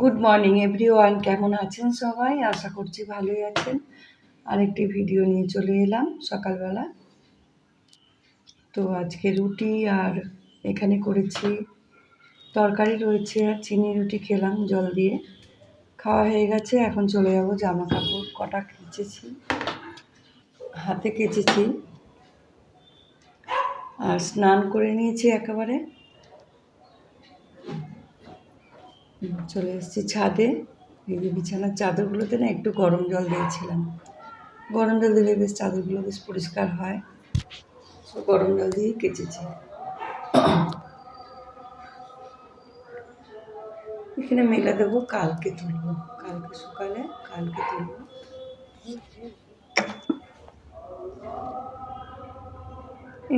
Good morning everyone কেমন আছেন সবাই? আশা করছি ভালোই আছেন। আরেকটি ভিডিও নিয়ে চলে এলাম সকালবেলা। তো আজকে রুটি আর এখানে করেছি তরকারি রয়েছে আর চিনি রুটি খেলাম জল দিয়ে। খাওয়া হয়ে গেছে, এখন চলে যাব জামা কাপড় কটা কেচেছি। হাতে কেচেছি। আর স্নান করে নিয়েছি একেবারে। চলে এসেছি ছাদে। এই বিছানার চাদরগুলোতে না একটু গরম জল দিয়েছিলাম। গরম জল দিলে বেশ চাদরগুলো বেশ পরিষ্কার হয়। তো গরম জল দিয়েই কেচেছি। এখানে মেলে দেবো, কালকে তুলবো। কালকে সকালে, কালকে তুলবো।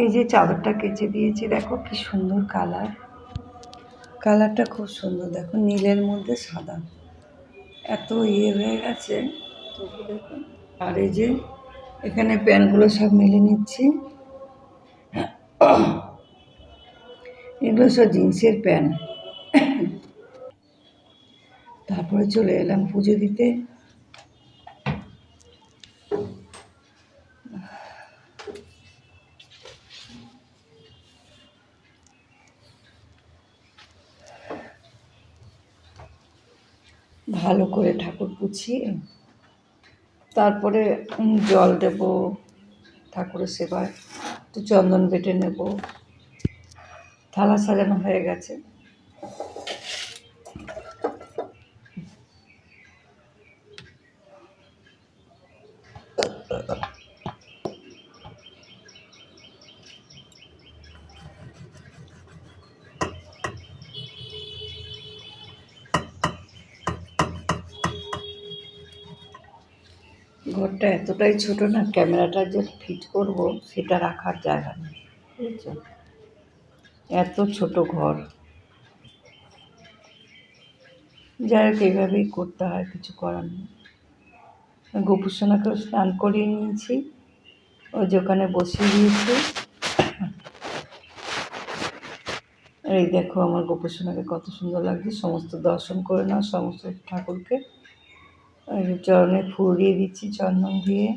এই যে চাদরটা কেচে দিয়েছি, দেখো কি সুন্দর কালার। কালারটা খুব সুন্দর, দেখো নীলের মধ্যে সাদা। এত ইয়ে হয়ে গেছে। আর এই যে এখানে প্যান্টগুলো সব মেলে নিচ্ছি। এগুলো সব জিন্সের প্যান্ট। তারপরে চলে এলাম পুজো দিতে। ভালো করে ঠাকুর পুছিয়ে তারপরে জল দেব ঠাকুরের সেবায়, একটু চন্দন বেটে নেব। থালা সাজানো হয়ে গেছে। ঘরটা এতটাই ছোট না, ক্যামেরাটা যে ফিট করব সেটা রাখার জায়গা নেই এত ছোট ঘর। যাই হোক, এইভাবেই করতে হয়, কিছু করার নেই। গোপুসোনাকেও স্নান করিয়ে নিয়েছি। ওই যে ওখানে বসিয়ে দিয়েছি। এই দেখো আমার গোপুসোনাকে কত সুন্দর লাগছে। সমস্ত দর্শন করে নাও, সমস্ত ঠাকুরকে। চরণে ফুল দিয়ে দিচ্ছি, চন্দন দিয়ে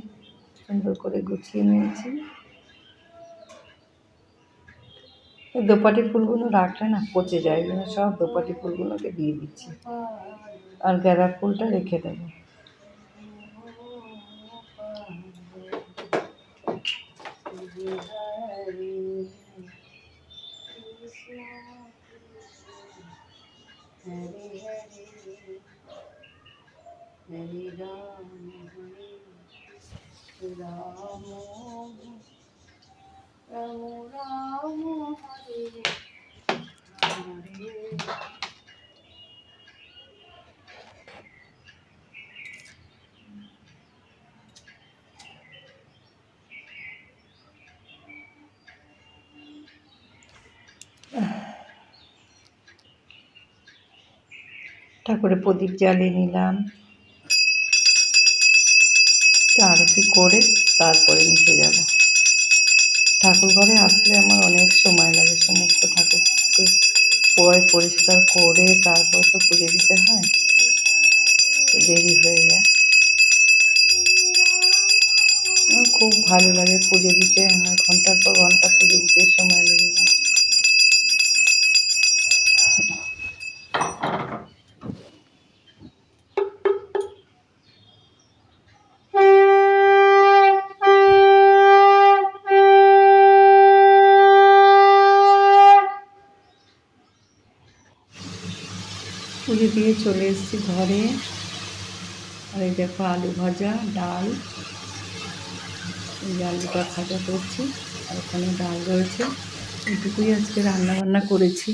সুন্দর করে গুছিয়ে নিয়েছি। দোপাটি ফুলগুলো রাখলে না পচে যায় জন্য সব দোপাটি ফুলগুলোকে দিয়ে দিচ্ছি। আর গাঁদা ফুলটা রেখে দেবো। ঠাকুরের প্রদীপ জ্বালিয়ে নিলাম। আরতি করে তারপরে নিচে যাব। ঠাকুর ঘরে আসলে আমার অনেক সময় লাগে। সমস্ত ঠাকুরকে পয় পরিষ্কার করে তারপর তো পুজো দিতে হয়। দেরি হয়ে যায়। আমার খুব ভালো লাগে পুজো দিতে। আমার ঘণ্টার পর ঘণ্টা পুজো দিতে সময় লেগে যায় পুজো দিয়ে চলে এসেছি ঘরে। আর এই দেখো আলু ভাজা, ডাল। এই আলুটা ভাজা করছি, আর ওখানে ডাল রয়েছে। এইটুকুই আজকে রান্না বান্না করেছি।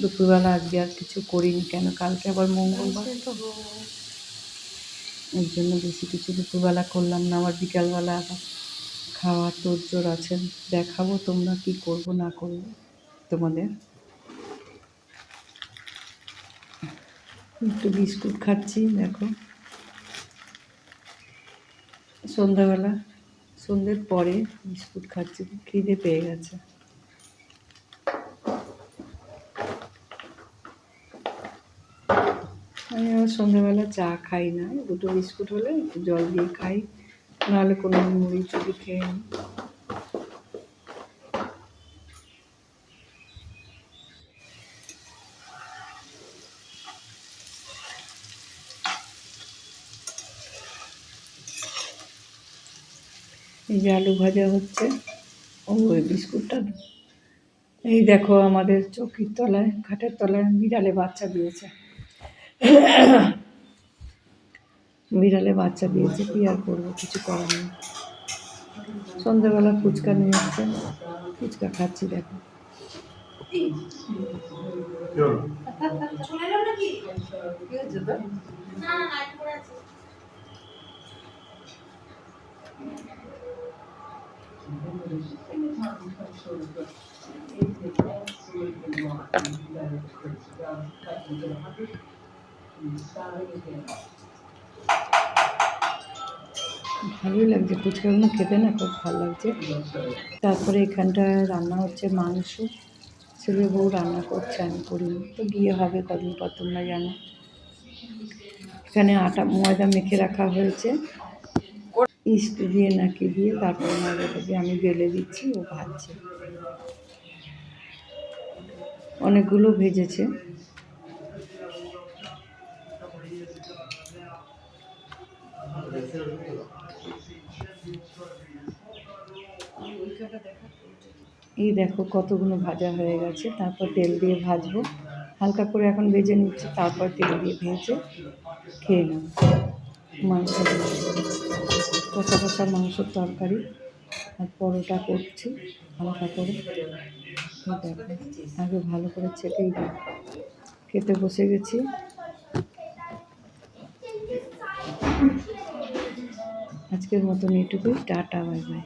দুপুরবেলা আজকে আর কিছু করিনি কেন? কালকে আবার মঙ্গলবার। এর জন্য বেশি কিছু দুপুরবেলা করলাম না, আবার বিকালবেলা আবার খাওয়ার তোর জোর আছে। দেখাবো তোমরা কি করব না করব তোমাদের। একটু বিস্কুট খাচ্ছি, দেখো। সন্ধ্যাবেলা, সন্ধ্যের পরে বিস্কুট খাচ্ছি, খিদে পেয়ে গেছে। আমি আবার সন্ধ্যাবেলা চা খাই না, দুটো বিস্কুট হলে জল দিয়ে খাই, নাহলে কোনো মুড়ি চুড়ি খেয়ে নিই এই যে আলু ভাজা হচ্ছে ও ওই বিস্কুটটা? এই দেখো আমাদের চৌকির তলায় খাটের তলায় বিড়ালে বাচ্চা দিয়েছে। বিড়ালে বাচ্চা দিয়েছে কি আর করব কিছু করার নেই। সন্ধ্যাবেলা ফুচকা নিয়ে আসছে ফুচকা খাচ্ছি দেখো। কি হয়েছে ভালোই লাগছে ফুচকাগুলো খেতে না খুব ভালো লাগছে। তারপরে এখানটায় রান্না হচ্ছে মাংস। ছেলে বউ রান্না করছে, আমি করিনি তো গিয়ে হবে কদিন পর তোমরা জানো। এখানে আটা ময়দা মেখে রাখা হয়েছে। ইস্ট দিয়ে নাকি দিয়ে তারপরে ময়দাটা দিয়ে আমি বেলে দিচ্ছি, ও ভাজছে। অনেকগুলো ভেজেছে। এই দেখো কতগুলো ভাজা হয়ে গেছে, তারপর তেল দিয়ে ভাজবো। হালকা করে এখন ভেজে নিচ্ছি, তারপর তেল দিয়ে ভেজে খেয়ে নেব। মাংস কষা কষা মাংসের তরকারি আর পরোটা করছি, হালকা করে। আগে ভালো করে ছেঁকেই দিই। খেতে বসে গেছি। আজকের মতন এটুকুই, টাটা, বাই বাই।